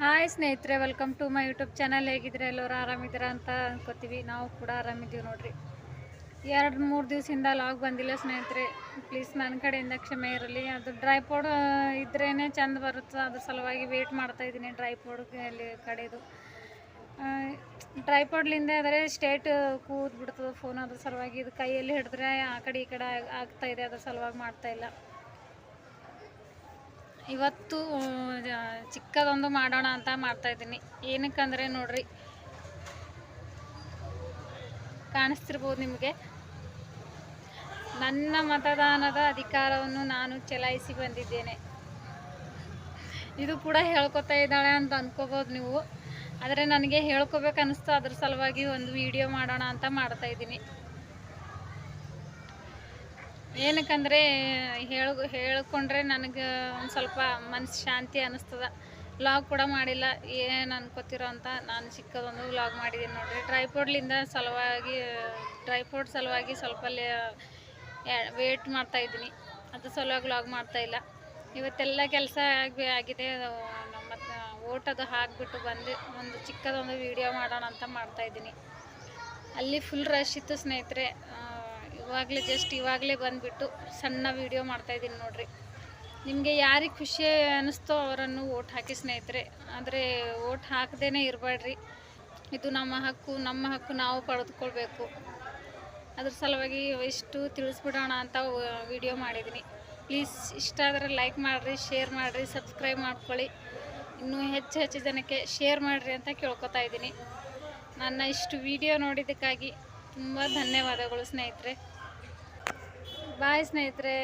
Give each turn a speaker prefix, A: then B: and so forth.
A: Hi ಸ್ನೇಹಿತರೆ welcome to my YouTube channel ಹೇಗಿದ್ರೆ ಎಲ್ಲರೂ ಆರಾಮಿದ್ದೀರಾ ಅಂತ ಅನ್ಕೋತೀವಿ. ನಾವು ಕೂಡ ಆರಾಮಿದ್ದೀವಿ ನೋಡ್ರಿ. ಎರಡು, ಮೂರು ದಿವಸದಿಂದ ಲಾಗ್ ಬಂದಿಲ್ಲ ಸ್ನೇಹಿತರೆ. ಪ್ಲೀಸ್ ನನ್ನ ಕಡೆಯಿಂದ ಕ್ಷಮೆ ಇರಲಿ. ಅದು ಡ್ರೈ ಪೌಡ್ ಇದ್ರೇ ಚಂದ ಬರುತ್ತೆ? ಅದ್ರ ಸಲುವಾಗಿ ವೇಟ್ ಮಾಡ್ತಾ ಇದ್ದೀನಿ ಡ್ರೈ ಅಲ್ಲಿ ಕಡೆದು. ಡ್ರೈ ಪೌಡ್ಲಿಂದ ಆದರೆ ಸ್ಟೇಟ್ ಕೂದ್ಬಿಡ್ತದೆ ಫೋನ್ ಅದ್ರ ಸಲುವಾಗಿ. ಇದು ಕೈಯಲ್ಲಿ ಹಿಡಿದ್ರೆ ಆ ಕಡೆ ಈ ಕಡೆ ಆಗ್ತಾಯಿದೆ ಆಗ್ತಾ ಅದ್ರ ಸಲುವಾಗಿ ಮಾಡ್ತಾ ಇಲ್ಲ. ಇವತ್ತು ಚಿಕ್ಕದೊಂದು ಮಾಡೋಣ ಅಂತ ಮಾಡ್ತಾ ಇದ್ದೀನಿ. ಏನಕ್ಕಂದರೆ ನೋಡ್ರಿ, ಕಾಣಿಸ್ತಿರ್ಬೋದು ನಿಮಗೆ? ನನ್ನ ಮತದಾನದ ಅಧಿಕಾರವನ್ನು ನಾನು ಚಲಾಯಿಸಿ ಬಂದಿದ್ದೇನೆ. ಇದು ಕೂಡ ಹೇಳ್ಕೊತಾ ಇದ್ದಾಳೆ ಅಂತ ಅಂದ್ಕೋಬೋದು ನೀವು. ಆದರೆ ನನಗೆ ಹೇಳ್ಕೊಬೇಕು ಅನಿಸ್ತು ಅದ್ರ ಸಲುವಾಗಿ ಒಂದು ವಿಡಿಯೋ ಮಾಡೋಣ ಅಂತ ಮಾಡ್ತಾ ಇದ್ದೀನಿ. ಏನಕ್ಕಂದರೆ, ಹೇಳ, ಹೇಳ್ಕೊಂಡ್ರೆ ನನಗೆ ಒಂದು ಸ್ವಲ್ಪ ಮನಸ್ಸು ಶಾಂತಿ ಅನ್ನಿಸ್ತದ. ವ್ಲಾಗ್ ಕೂಡ ಮಾಡಿಲ್ಲ. ಏನು ಅನ್ಕೋತಿರೋ ಅಂತ ನಾನು ಚಿಕ್ಕದೊಂದು ವ್ಲಾಗ್ ಮಾಡಿದ್ದೀನಿ ನೋಡಿರಿ. ಡ್ರೈ ಫ್ರೂಟ್ಲಿಂದ ಸಲುವಾಗಿ ಫ್ರೂಟ್ ಸಲುವಾಗಿ ಸ್ವಲ್ಪ ವೇಟ್ ಮಾಡ್ತಾ ಇದ್ದೀನಿ. ಅದು ಸಲುವಾಗಿ ವ್ಲಾಗ್ ಮಾಡ್ತಾ ಇಲ್ಲ. ಇವತ್ತೆಲ್ಲ ಕೆಲಸ ಆಗಿ ಆಗಿದೆ. ನಮ್ಮ ಓಟದು ಹಾಕಿಬಿಟ್ಟು ಬಂದು, ಒಂದು ಚಿಕ್ಕದೊಂದು ವಿಡಿಯೋ ಮಾಡೋಣ ಅಂತ ಮಾಡ್ತಾಯಿದ್ದೀನಿ ಅಲ್ಲಿ ಫುಲ್ ರಶ್ ಇತ್ತು ಸ್ನೇಹಿತರೆ. ಇವಾಗಲೇ ಜಸ್ಟ್ ಇವಾಗಲೇ ಬಂದುಬಿಟ್ಟು ಸಣ್ಣ ವಿಡಿಯೋ ಮಾಡ್ತಾಯಿದ್ದೀನಿ ನೋಡಿರಿ. ನಿಮಗೆ ಯಾರಿಗೆ ಖುಷಿ ಅನ್ನಿಸ್ತೋ ಅವರನ್ನು ಓಟ್ ಹಾಕಿ ಸ್ನೇಹಿತರೆ. ಆದರೆ ಓಟ್ ಹಾಕದೇ ಇರಬೇಡ್ರಿ. ಇದು ನಮ್ಮ ಹಕ್ಕು ನಮ್ಮ ಹಕ್ಕು ನಾವು ಪಡೆದುಕೊಳ್ಬೇಕು. ಅದ್ರ ಸಲುವಾಗಿ ಇಷ್ಟು ತಿಳಿಸ್ಬಿಡೋಣ ಅಂತ ವಿಡಿಯೋ ಮಾಡಿದ್ದೀನಿ. ಪ್ಲೀಸ್ ಇಷ್ಟ ಆದರೆ ಲೈಕ್ ಮಾಡಿರಿ ಶೇರ್ ಮಾಡಿರಿ ಸಬ್ಸ್ಕ್ರೈಬ್ ಮಾಡ್ಕೊಳ್ಳಿ. ಇನ್ನೂ ಹೆಚ್ಚು ಹೆಚ್ಚು ಜನಕ್ಕೆ ಶೇರ್ ಮಾಡಿರಿ ಅಂತ ಕೇಳ್ಕೊತಾ ಇದ್ದೀನಿ. ನನ್ನ ಇಷ್ಟು ವಿಡಿಯೋ ನೋಡಿದ್ದಕ್ಕಾಗಿ ತುಂಬ ಧನ್ಯವಾದಗಳು ಸ್ನೇಹಿತರೆ. ಬಾಯ್ ಸ್ನೇಹಿತರೆ.